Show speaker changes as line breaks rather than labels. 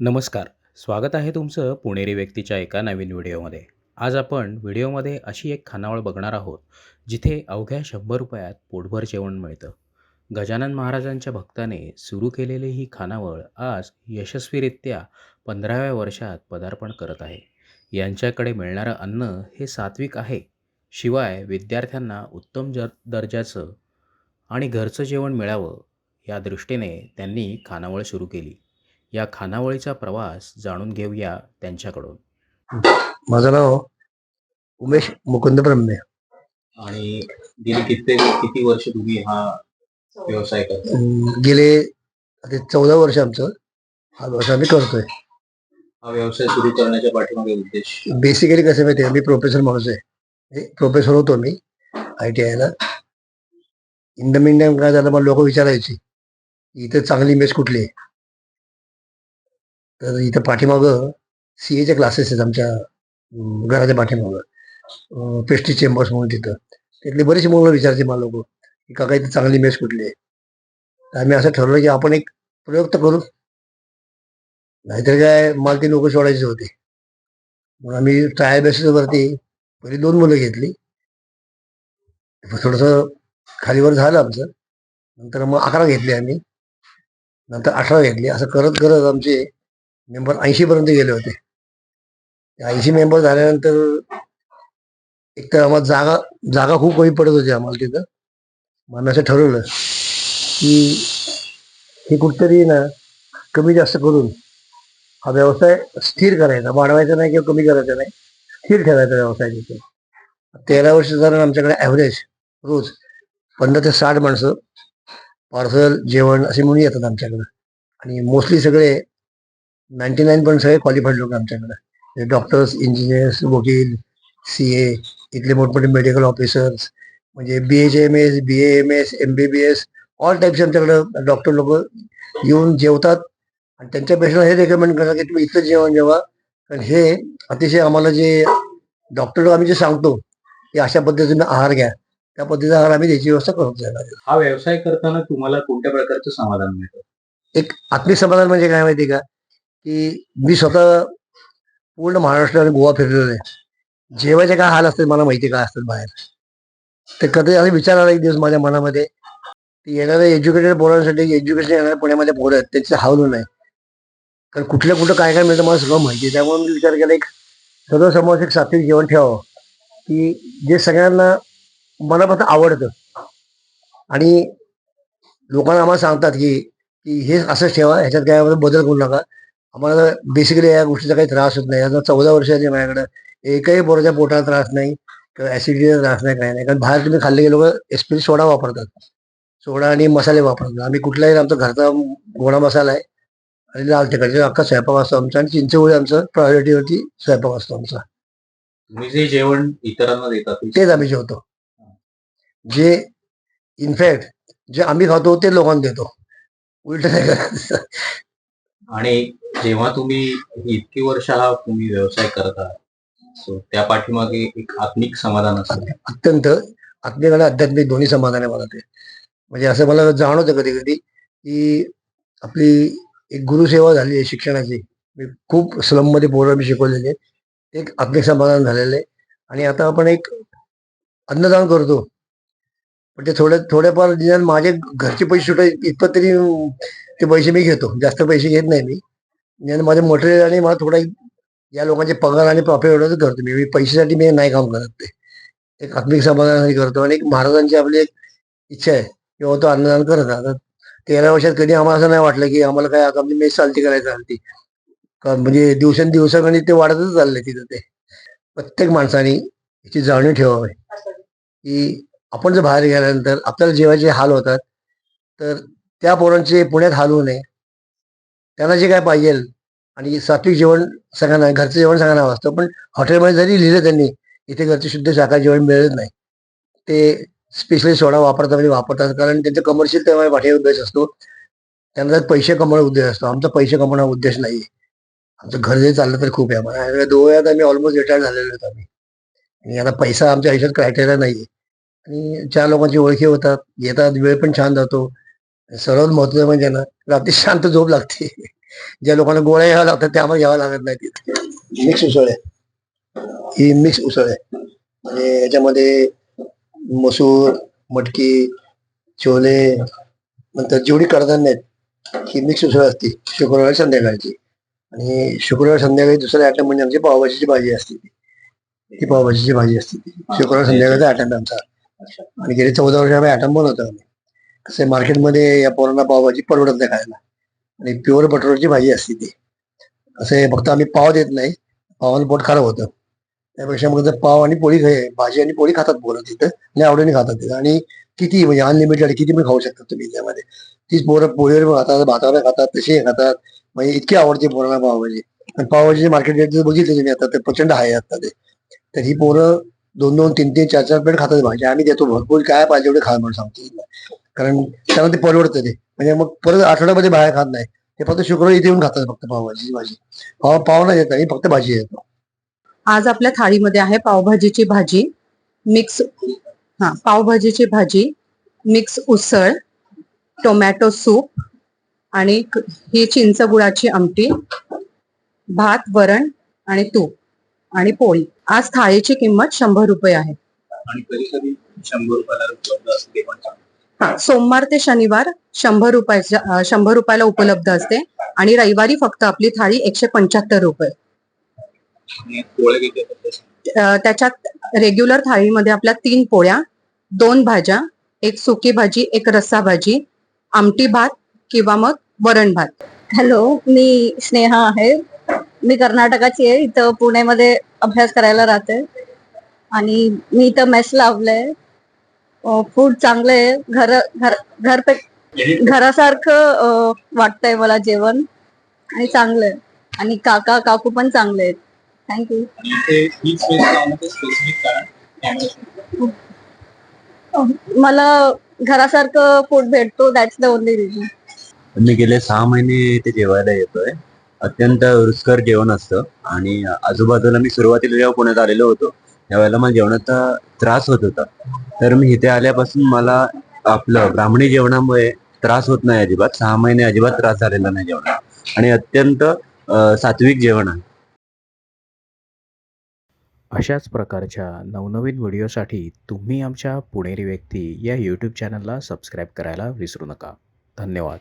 नमस्कार. स्वागत आहे तुमचं पुणेरी व्यक्तीच्या एका नवीन व्हिडिओमध्ये. आज आपण व्हिडिओमध्ये अशी एक खानावळ बघणार आहोत जिथे अवघ्या शंभर रुपयात पोटभर जेवण मिळतं. गजानन महाराजांच्या भक्ताने सुरू केलेली ही खानावळ आज यशस्वीरित्या पंधराव्या वर्षात पदार्पण करत आहे. यांच्याकडे मिळणारं अन्न हे सात्विक आहे. शिवाय विद्यार्थ्यांना उत्तम जर दर्जाचं आणि घरचं जेवण मिळावं या दृष्टीने त्यांनी खानावळ सुरू केली. या खानावळीचा प्रवास जाणून घेऊया त्यांच्याकडून.
माझं नाव उमेश मुकुंद ब्रह्मे.
आणि गेली किती किती वर्ष तुम्ही हा व्यवसाय करता?
गेले आता चौदा वर्ष आमचं. हा व्यवसाय आम्ही करतोय.
हा व्यवसाय सुरू करण्याच्या पाठीमागे उद्देश?
बेसिकली कसं माहिती आहे मी प्रोफेसर माणूस आहे. प्रोफेसर होतो मी आय टी आयला इन द मीन टाइम काय झालं मला लोक विचारायची इथं चांगली मेस कुठली आहे? तर इथं पाठीमागं सी एचे क्लासेस आहेत आमच्या घराच्या पाठीमागं. पेस्टी चेंबर्स म्हणून तिथं. तिथले बरेचसे मुलं विचारते मला लोक की काका इथं चांगली मेस कुठली आहे? तर आम्ही असं ठरवलं की आपण एक प्रयोग तर करू. नाहीतर काय मला ती लोक सोडायचे होते. म्हणून आम्ही ट्रायल बेसिसवरती पहिली दोन मुलं घेतली. थोडंसं खालीवर झालं आमचं. नंतर मग अकरा घेतली आम्ही. नंतर अठरा घेतली. असं करत करत आमचे मेंबर ऐंशी पर्यंत गेले होते. ऐंशी मेंबर झाल्यानंतर एक तर आम्हाला जागा जागा खूप कमी पडत होती आम्हाला तिथं. म्हणून असं ठरवलं की हे कुठतरी ना कमी जास्त करून हा व्यवसाय स्थिर करायचा. वाढवायचा नाही किंवा कमी करायचा नाही. स्थिर ठेवायचा व्यवसाय तिथे. तेरा वर्ष झालं आमच्याकडे ॲव्हरेज रोज पंधरा ते साठ माणसं पार्सल जेवण असे म्हणून येतात आमच्याकडं. आणि मोस्टली सगळे नाईन्टी नाईन पर्यंत सगळे क्वालिफाईड लोक आमच्याकडे. डॉक्टर्स इंजिनियर्स वकील सी ए इथले मोठमोठे मेडिकल ऑफिसर्स म्हणजे B H M S B M S M B B S all टाईपचे आमच्याकडे डॉक्टर लोक येऊन जेवतात. आणि त्यांच्या पेशंट हे रेकमेंड करतात की तुम्ही इथलं जेवण जेवा. कारण हे अतिशय आम्हाला जे डॉक्टर लोक आम्ही जे सांगतो की अशा पद्धतीने आहार घ्या. त्या पद्धतीचा आहार आम्ही त्याची व्यवस्था करतो त्याला
हा व्यवसाय करताना तुम्हाला कोणत्या प्रकारचं समाधान मिळतं?
एक आत्मिक समाधान म्हणजे काय माहिती का? की मी स्वतः पूर्ण महाराष्ट्र आणि गोवा फिरलेलो आहे. जेवायचे काय हाल असतात मला माहिती काय असतात बाहेर. ते कधी असं विचार आला एक दिवस माझ्या मनामध्ये की येणाऱ्या एज्युकेटेड पोरांसाठी एज्युकेशन येणाऱ्या पुण्यामध्ये पोरं आहेत त्यांचे हावलो नाही. कारण कुठलं कुठं काय काय मिळतं मला सगळं माहिती आहे. त्यामुळे मी विचार केला एक सगळं समोर एक सात्विक जेवण ठेवावं. की जे सगळ्यांना मनापासून आवडतं. आणि लोकांना आम्हाला सांगतात की की हे असंच ठेवा ह्याच्यात काय बदल करू नका. आम्हाला बेसिकली या गोष्टीचा काही त्रास होत नाही. आता चौदा वर्ष झाली माझ्याकडे एकही पोराच्या पोटाला त्रास नाही किंवा ऍसिडिटीचा त्रास नाही काही नाही. कारण बाहेर तुम्ही खाल्ले गेलो एसपी सोडा वापरतात. सोडा आणि मसाले वापरतात. आम्ही कुठलाही आमचा घरचा गोडा मसाला आहे आणि लाल तिखट अख्खा स्वयंपाक असतो आमचा आणि चिंचवळी आमचं प्रायोरिटीवरती स्वयंपाक असतो आमचा.
तुम्ही जे जेवण इतरांना देता ते
तेच आम्ही जेवतो. जे इनफॅक्ट जे आम्ही खातो ते लोकांना देतो. उलट नाही
आणि जेव्हा तुम्ही इतकी वर्ष हा तुम्ही व्यवसाय करत आहात त्या पाठीमागे एक आत्मिक समाधान असतं.
अत्यंत आत्मिक आणि आध्यात्मिक दोन्ही समाधान आहे मला ते म्हणजे असं मला जाणवतं कधी कधी की आपली एक गुरुसेवा झाली आहे शिक्षणाची. मी खूप स्लममध्ये पोरं मी शिकवलेले. एक आत्मिक समाधान झालेलं आहे. आणि आता आपण एक अन्नदान करतो. म्हणजे पण ते थोड्या थोड्याफार माझे घरचे पैसे सुद्धा इतपत तरी ते पैसे मी घेतो. जास्त पैसे घेत नाही मी. आणि माझे मटेरियल आणि मला थोडा या लोकांचे पगार आणि प्रॉफिट एवढंच करतो मी. मी पैशासाठी मी नाही काम करत ते. एक आत्मिक समाधानासाठी करतो. आणि एक महाराजांची आपली एक इच्छा आहे. किंवा तो अन्नदान करत आता तेरा वर्षात कधी आम्हाला असं नाही वाटलं की आम्हाला काय आता मेस चालती करायचं चालती का म्हणजे दिवसेंदिवसांनी ते वाढतच चाललंय तिथं ते. प्रत्येक माणसाने याची जाणीव ठेवावी. की आपण जर बाहेर गेल्यानंतर आपल्याला जेवायचे हाल होतात तर त्या पोरांचे पुण्यात हाल होऊ नये. त्यांना जे काय पाहिजे आणि सात्विक जेवण सगळ्यांना घरचं जेवण सगळ्यांना असतं. पण हॉटेलमध्ये जरी लिहिलं त्यांनी इथे घरचे शुद्ध शाकाहारी जेवण मिळत नाही. ते स्पेशली सोडा वापरतात म्हणजे वापरतात. कारण त्यांचं कमर्शियल त्यामुळे पाठीवर उद्देश असतो. त्यांना पैसे कमवणं उद्देश असतो. आमचा पैसे कमवणं उद्देश नाही आमचं घर जे चाललं तर खूप आहे. मला दोघे आम्ही ऑलमोस्ट रिटायर झालेलो होतो आम्ही. आणि आता पैसा आमच्या आयुष्यात क्रायटेरिया नाही आणि चार लोकांची ओळखी होतात येतात वेळ पण छान जातो. सर्वात महत्वाचं म्हणजे ना रात्री शांत झोप लागते. ज्या लोकांना गोळ्या घ्याव्या लागतात त्या आम्हाला घ्याव्या लागत नाही मिक्स उसळ आहे. ही मिक्स उसळ आहे. आणि याच्यामध्ये मसूर मटकी छोले नंतर जेवढी कडधान्य आहेत ही मिक्स उसळ असते. शुक्रवारी संध्याकाळची. आणि शुक्रवार संध्याकाळी दुसऱ्या आयटम म्हणजे आमची पावभाजीची भाजी असते ती. ही पावभाजीची भाजी असते ती. शुक्रवार संध्याकाळचा आयटम आमचा. आणि गेली चौदा वर्ष आम्ही आयटम बनवतो आम्ही. असे मार्केटमध्ये या पोरांना पावभाजी परवडत नाही खायला. आणि प्युअर बटरची भाजी असते ती. असे फक्त आम्ही पाव देत नाही. पावाला पोट खराब होतं. त्यापेक्षा मग पाव आणि पोळी भाजी आणि पोळी खातात पोरं तिथं. आणि आवडीने खातात तिथं. आणि किती म्हणजे अनलिमिटेड किती पण खाऊ शकता तुम्ही त्यामध्ये. तीच पोरं पोळीवर खातात भातावर खातात तशी खातात. म्हणजे इतकी आवडते पोरांना पावभाजी. आणि पावभाजीचे मार्केट रेट जर बघितले तुम्ही आता ते प्रचंड आहे आता ते. तर ही पोरं दोन दोन तीन तीन चार चार प्लेट खातात भाजी. आम्ही देतो भरपूर. काय पाहिजे एवढे खा म्हणून सांगतो कारण त्यांना ते परवडतं ते म्हणजे मग परत आठवड्यामध्ये बाहेर खात नाही. ते फक्त शुक्रवारी इथे येऊन खातात फक्त पावभाजीची भाजी. पाव पाव नाही येत नाही फक्त भाजी येतो.
आज आपल्या थाळीमध्ये आहे पावभाजीची भाजी मिक्स हा पावभाजीची भाजी मिक्स उसळ टोमॅटो सूप आणि ही चिंच गुळाची आमटी भात वरण आणि तूप आणि पोळी. आज थाळीची किंमत शंभर रुपये आहे.
आणि कधी कधी शंभर रुपयाला
हा सोमवार ते शनिवार शंभर रुपयाच्या शंभर रुपयाला उपलब्ध असते आणि रविवारी फक्त आपली थाळी एकशे पंच्याहत्तर रुपये. त्याच्यात रेग्युलर थाळीमध्ये आपल्या तीन पोळ्या दोन भाज्या एक सुकी भाजी एक रस्सा भाजी आमटी भात किंवा मग वरण भात.
हॅलो मी स्नेहा आहे. मी कर्नाटकाची आहे. इथं पुण्यामध्ये अभ्यास करायला राहते. आणि मी इथं मेस लावलंय. फूड चांगलं आहे. घर घर घरपे घरासारखं अं, वाटतंय मला जेवण. आणि चांगलं आहे. आणि काका काकू पण चांगले आहेत. थँक्यू
आणि इथे हीच वेळ लावण्याचं स्पेसिफिक कारण कॅमेरा
मला घरासारखं फूड भेटतो. दॅट्स द ओनली रिझन
मी गेले सहा महिने इथे जेवायला येतोय. अत्यंत रुचकर जेवण असतं. आणि आजूबाजूला मी सुरुवातीला जेव्हा पुण्यात आलेलो होतो त्यावेळेला मला जेवणाचा त्रास होत होता. तर मी इथे आल्यापासून मला आपलं ब्राह्मणी जेवणामुळे त्रास होत नाही अजिबात. सहा महिने अजिबात त्रास झालेला नाही जेवणात आणि अत्यंत सात्विक जेवण आहे.
अशाच प्रकारच्या नवनवीन व्हिडिओसाठी तुम्ही आमच्या पुणेरी व्यक्ती या यूट्यूब चॅनलला सबस्क्राईब करायला विसरू नका. धन्यवाद.